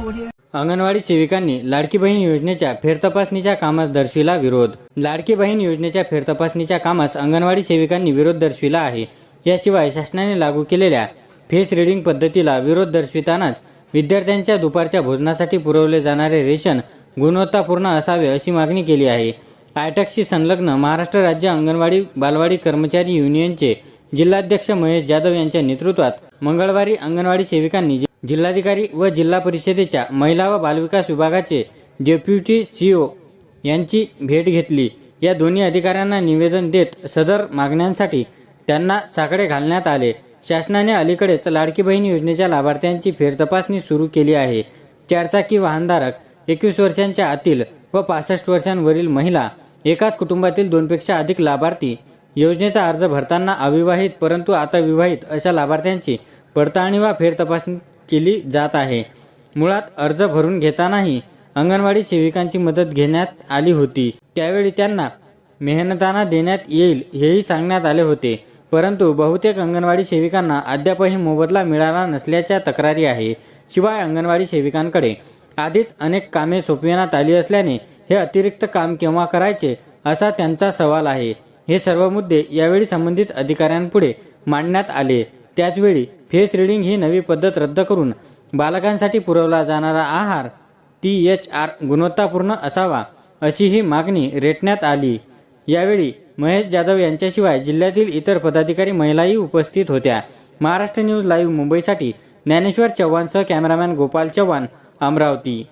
अंगणवाडी सेविकांनी लाडकी बहीण योजनेच्या फेरतपासणीच्या कामास दर्शविला विरोध. लाडकी बहीण योजनेच्या फेरतपासणीच्या कामास अंगणवाडी सेविकांनी विरोध दर्शविला आहे. याशिवाय शासनाने लागू केलेल्या फेस रिडिंग पद्धतीला विरोध दर्शवितानाच विद्यार्थ्यांच्या दुपारच्या भोजनासाठी पुरवले जाणारे रेशन गुणवत्तापूर्ण असावे अशी मागणी केली आहे. आयटकशी संलग्न महाराष्ट्र राज्य अंगणवाडी बालवाडी कर्मचारी युनियनचे जिल्हाध्यक्ष महेश जाधव यांच्या नेतृत्वात मंगळवारी अंगणवाडी सेविकांनी जिल्हाधिकारी व जिल्हा परिषदेच्या महिला व बालविकास विभागाचे डेप्युटी सीओ यांची भेट घेतली. या दोन्ही अधिकाऱ्यांना निवेदन देत सदर मागण्यांसाठी त्यांना साकडे घालण्यात आले. शासनाने अलीकडेच लाडकी बहीण योजनेच्या लाभार्थ्यांची फेरतपासणी सुरू केली आहे. चारचाकी वाहनधारक एकवीस वर्षांच्या आतील व पासष्ट वर्षांवरील महिला एकाच कुटुंबातील दोनपेक्षा अधिक लाभार्थी योजनेचा अर्ज भरताना अविवाहित परंतु आता विवाहित अशा लाभार्थ्यांची पडताळणी व फेरतपासणी केली जात आहे. मुळात अर्ज भरून घेतानाही अंगणवाडी सेविकांची मदत घेण्यात आली होती. त्यावेळी त्यांना मेहनताना देण्यात येईल हेही सांगण्यात आले होते. परंतु बहुतेक अंगणवाडी सेविकांना अद्यापही मोबदला मिळाला नसल्याच्या तक्रारी आहे. शिवाय अंगणवाडी सेविकांकडे आधीच अनेक कामे सोपविण्यात आली असल्याने हे अतिरिक्त काम केव्हा करायचे असा त्यांचा सवाल आहे. हे सर्व मुद्दे यावेळी संबंधित अधिकाऱ्यांपुढे मांडण्यात आले. त्याचवेळी फेस रिडिंग ही नवी पद्धत रद्द करून बालकांसाठी पुरवला जाणारा आहार टी एच आर गुणवत्तापूर्ण असावा अशी ही मागणी रेटण्यात आली. यावेळी महेश जाधव यांच्याशिवाय जिल्ह्यातील इतर पदाधिकारी महिलाही उपस्थित होत्या. महाराष्ट्र न्यूज लाईव्ह मुंबईसाठी ज्ञानेश्वर चव्हाणसह कॅमेरामॅन गोपाल चव्हाण अमरावती.